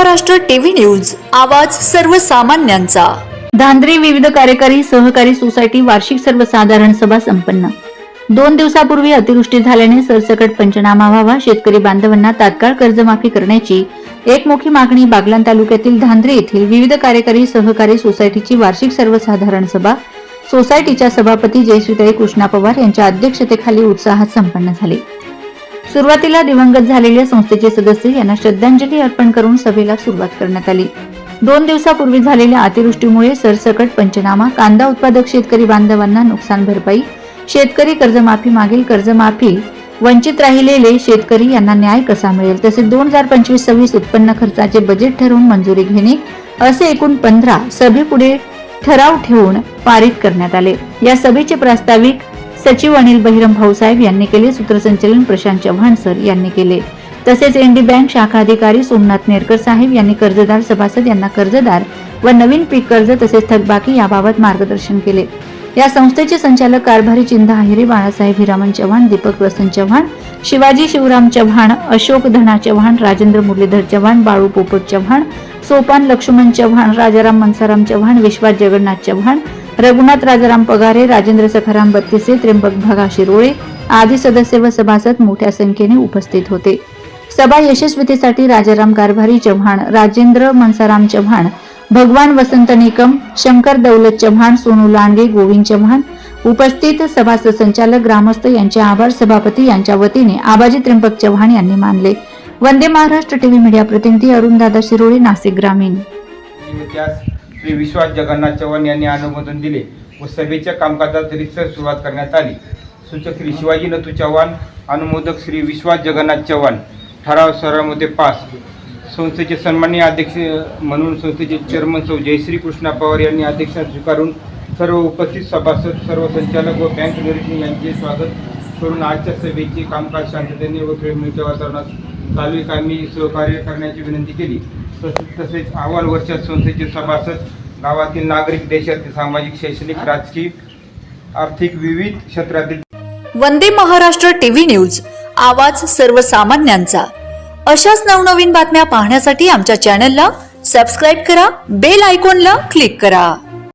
Maharashtra TV news आवाज सर्वसामान्यांचा. धांद्रे विविध कार्यकारी सहकारी सोसायटी वार्षिक सर्वसाधारण सभा संपन्न. दोन दिवसापूर्वी अतिवृष्टी झाल्याने सरसकट पंचनामा व्हावा शेतकरी बांधवांना तात्काळ कर्जमाफी करण्याची एकमुखी मागणी बागलाण तालुक्यातील धांद्रे येथील विविध कार्यकारी सहकारी सोसायटीची वार्षिक सर्वसाधारण सभा सोसायटीच्या सभापती जयश्रीताई कृष्णा पवार यांच्या अध्यक्षतेखाली उत्साहात संपन्न झाली. सुरुवातीला दिवंगत झालेल्या संस्थेचे सदस्य यांना श्रद्धांजली अर्पण करून सभेला सुरुवात करण्यात आली. दोन दिवसापूर्वी झालेल्या अतिवृष्टीमुळे सरसकट पंचनामा कांदा उत्पादक शेतकरी बांधवांना नुकसान भरपाई शेतकरी कर्जमाफी मागील कर्जमाफी वंचित राहिलेले शेतकरी यांना न्याय कसा मिळेल? तसेच दोन हजार पंचवीस सव्वीस उत्पन्न खर्चाचे बजेट ठरवून मंजुरी घेणे असे एकूण पंधरा सभेपुढे ठराव ठेवून पारित करण्यात आले. या सभेचे प्रास्ताविक सचिव अनिल बहिरम भाऊसाहेब यांनी केले सूत्रसंचालन प्रशांत चव्हाण सर यांनी केले. तसेच एनडी बँक शाखा अधिकारी सोमनाथ नेरकर साहेब यांनी कर्जदार सभासद यांना कर्जदार व नवीन पीक कर्ज तसेच थकबाकी याबाबत मार्गदर्शन केले. या संस्थेचे संचालक कारभारी चिंधा आहिरे बाळासाहेब हिरामन चव्हाण दीपक वसन चव्हाण शिवाजी शिवराम चव्हाण अशोक धना चव्हाण राजेंद्र मुरलीधर चव्हाण बाळू पोपट चव्हाण सोपान लक्ष्मण चव्हाण राजाराम मनसाराम चव्हाण विश्वास जगन्नाथ चव्हाण रघुनाथ राजाराम पगारे राजेंद्र सखाराम बत्तीसे त्र्यंबक भागा शिरोळे आदी सदस्य व सभासद मोठ्या संख्येने उपस्थित होते. सभा यशस्वीतेसाठी राजाराम कारभारी चव्हाण राजेंद्र मनसाराम चव्हाण भगवान वसंत निकम शंकर दौलत चव्हाण सोनू लांडगे गोविंद चव्हाण उपस्थित सभासद संचालक ग्रामस्थ यांचे आभार सभापती यांच्या वतीने आबाजी त्र्यंबक चव्हाण यांनी मानले. वंदे महाराष्ट्र टीव्ही मीडिया प्रतिनिधी अरुण दादा शिरोळे नाशिक ग्रामीण. श्री विश्वास जगन्नाथ चव्हाण यांनी अनुमोदन दिले व सभेच्या कामकाजात रितसर सुरुवात करण्यात आली. सूचक श्री शिवाजी नथू चव्हाण अनुमोदक श्री विश्वास जगन्नाथ चव्हाण. ठराव सर्वांमध्ये पास. संस्थेचे सन्माननीय अध्यक्ष म्हणून संस्थेचे चेअरमन सौ जयश्री कृष्णा पवार यांनी अध्यक्षता स्वीकारून सर्व उपस्थित सभासद सर्व संचालक व बँक निरीक्षक यांचे स्वागत करून आजच्या सभेचे कामकाज शांततेने व खेळमिळच्या वातावरणात चालू कामी सहकार्य करण्याची विनंती केली. तसेच अहवाल वर्षात संस्थेचे सभासद गावातील नागरिक देशातील सामाजिक शैक्षणिक राजकीय आर्थिक विविध क्षेत्रातील वंदे महाराष्ट्र टीव्ही न्यूज आवाज सर्वसामान्यांचा. अशाच नवनवीन बातम्या पाहण्यासाठी आमच्या चॅनलला सबस्क्राईब करा बेल आयकॉनला क्लिक करा.